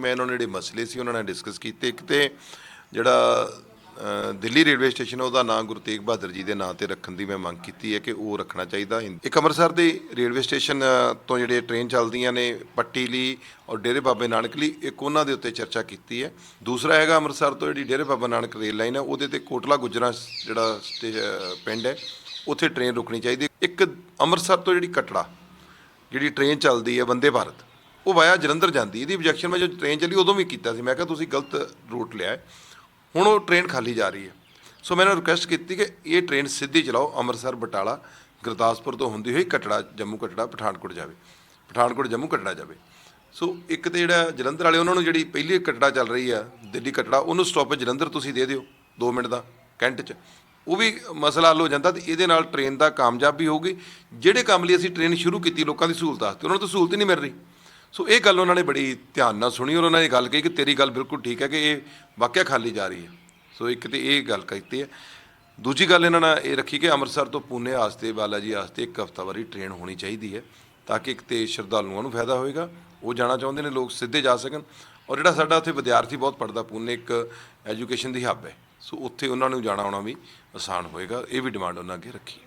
ਮੈਂ ਉਹਨਾਂ ਨੇ ਜਿਹੜੇ ਮਸਲੇ ਸੀ, ਉਹਨਾਂ ਨਾਲ ਡਿਸਕਸ ਕੀਤੇ। ਇੱਕ ਤੇ ਜਿਹੜਾ ਦਿੱਲੀ ਰੇਲਵੇ ਸਟੇਸ਼ਨ ਉਹਦਾ ਨਾਮ ਗੁਰੂ ਤੇਗ ਬਹਾਦਰ ਜੀ ਦੇ ਨਾਂ ਤੇ ਰੱਖਣ ਦੀ ਮੈਂ ਮੰਗ ਕੀਤੀ ਹੈ ਕਿ ਉਹ ਰੱਖਣਾ ਚਾਹੀਦਾ। ਇੱਕ ਅੰਮ੍ਰਿਤਸਰ ਦੇ ਰੇਲਵੇ ਸਟੇਸ਼ਨ ਤੋਂ ਜਿਹੜੇ ਟ੍ਰੇਨ ਚੱਲਦੀਆਂ ਨੇ ਪੱਟੀ ਲਈ ਔਰ ਡੇਰੇ ਬਾਬੇ ਨਾਨਕ ਲਈ, ਇੱਕ ਉਹਨਾਂ ਦੇ ਉੱਤੇ ਚਰਚਾ ਕੀਤੀ ਹੈ। ਦੂਸਰਾ ਹੈਗਾ ਅੰਮ੍ਰਿਤਸਰ ਤੋਂ ਜਿਹੜੀ ਡੇਰੇ ਬਾਬਾ ਨਾਨਕ ਰੇਲ ਲਾਈਨ ਹੈ, ਉਹਦੇ ਤੇ ਕੋਟਲਾ ਗੁਜਰਾ ਜਿਹੜਾ ਸਟੇ- ਪਿੰਡ ਹੈ, ਉੱਥੇ ਟ੍ਰੇਨ ਰੁਕਣੀ ਚਾਹੀਦੀ ਇੱਕ ਅੰਮ੍ਰਿਤਸਰ ਤੋਂ ਜਿਹੜੀ ਕਟੜਾ, ਜਿਹੜੀ ਟ੍ਰੇਨ ਚੱਲਦੀ ਹੈ, ਵੰਦੇ ਭਾਰਤ ਉਹ ਵਾਇਆ ਜਲੰਧਰ ਜਾਂਦੀ, ਇਹਦੀ ਆਬਜੈਕਸ਼ਨ ਮੈਂ ਜੋ ਟ੍ਰੇਨ ਚੱਲੀ ਉਦੋਂ ਵੀ ਕੀਤਾ ਸੀ। ਮੈਂ ਕਿਹਾ, ਤੁਸੀਂ ਗਲਤ ਰੂਟ ਲਿਆ ਹੈ। ਹੁਣ ਉਹ ਟ੍ਰੇਨ ਖਾਲੀ ਜਾ ਰਹੀ ਹੈ। ਸੋ ਮੈਂ ਰਿਕੁਐਸਟ ਕੀਤੀ ਕਿ ਇਹ ਟ੍ਰੇਨ ਸਿੱਧੀ ਚਲਾਓ, ਅੰਮ੍ਰਿਤਸਰ, ਬਟਾਲਾ, ਗੁਰਦਾਸਪੁਰ ਤੋਂ ਹੁੰਦੀ ਹੋਈ ਕਟੜਾ, ਜੰਮੂ ਕਟੜਾ, ਪਠਾਨਕੋਟ ਜਾਵੇ। ਪਠਾਨਕੋਟ, ਜੰਮੂ, ਕਟੜਾ ਜਾਵੇ। ਸੋ ਇੱਕ ਤੇ ਜਿਹੜਾ ਜਲੰਧਰ ਵਾਲੇ, ਉਹਨਾਂ ਨੂੰ ਜਿਹੜੀ ਪਹਿਲੀ ਕਟੜਾ ਚੱਲ ਰਹੀ ਆ ਦਿੱਲੀ ਕਟੜਾ, ਉਹਨੂੰ ਸਟਾਪ ਜਲੰਧਰ ਤੁਸੀਂ ਦੇ ਦਿਓ 2 ਮਿੰਟ ਦਾ, ਕੈਂਟ 'ਚ। ਉਹ ਵੀ ਮਸਲਾ ਹੱਲ ਹੋ ਜਾਂਦਾ ਤੇ ਇਹਦੇ ਨਾਲ ਟ੍ਰੇਨ ਦਾ ਕਾਮਯਾਬੀ ਹੋਊਗੀ। ਜਿਹੜੇ ਕੰਮ ਲਈ ਅਸੀਂ ਟ੍ਰੇਨ ਸ਼ੁਰੂ ਕੀਤੀ, ਲੋਕਾਂ ਦੀ ਸਹੂਲਤ ਵਾਸਤੇ, ਉਹਨਾਂ ਨੂੰ ਤਾਂ ਸਹੂਲਤ ਹੀ ਨਹੀਂ ਮਿਲ ਰਹੀ। ਸੋ ਇਹ ਗੱਲ ਉਹਨਾਂ ਨੇ ਬੜੀ ਧਿਆਨ ਨਾਲ ਸੁਣੀ ਔਰ ਉਹਨਾਂ ਨੇ ਗੱਲ ਕਹੀ ਕਿ ਤੇਰੀ ਗੱਲ ਬਿਲਕੁਲ ਠੀਕ ਹੈ ਕਿ ਇਹ ਵਾਕਿਆ ਖਾਲੀ ਜਾ ਰਹੀ ਹੈ। ਸੋ ਇੱਕ ਤੇ ਇਹ ਗੱਲ ਕੀਤੀ ਹੈ। ਦੂਜੀ ਗੱਲ ਇਹਨਾਂ ਨੇ ਇਹ ਰੱਖੀ ਕਿ ਅੰਮ੍ਰਿਤਸਰ ਤੋਂ ਪੂਨੇ ਵਾਸਤੇ ਬਾਲਾ ਜੀ ਵਾਸਤੇ ਇੱਕ ਹਫ਼ਤਾਵਾਰੀ ਟ੍ਰੇਨ ਹੋਣੀ ਚਾਹੀਦੀ ਹੈ ਤਾਂ ਕਿ ਇੱਕ ਤੇ ਸ਼ਰਧਾਲੂਆਂ ਨੂੰ ਫਾਇਦਾ ਹੋਏਗਾ। ਉਹ ਜਾਣਾ ਚਾਹੁੰਦੇ ਨੇ, ਲੋਕ ਸਿੱਧੇ ਜਾ ਸਕਣ ਔਰ ਜਿਹੜਾ ਸਾਡਾ ਉੱਥੇ ਵਿਦਿਆਰਥੀ ਬਹੁਤ ਪੜਦਾ ਪੂਨੇ ਇੱਕ ਐਜੂਕੇਸ਼ਨ ਦੀ ਹੱਬ ਹੈ। ਸੋ ਉੱਥੇ ਉਹਨਾਂ ਨੂੰ ਜਾਣਾ ਆਉਣਾ ਵੀ ਆਸਾਨ ਹੋਏਗਾ। ਇਹ ਵੀ ਡਿਮਾਂਡ ਉਹਨਾਂ ਅੱਗੇ ਰੱਖੀ।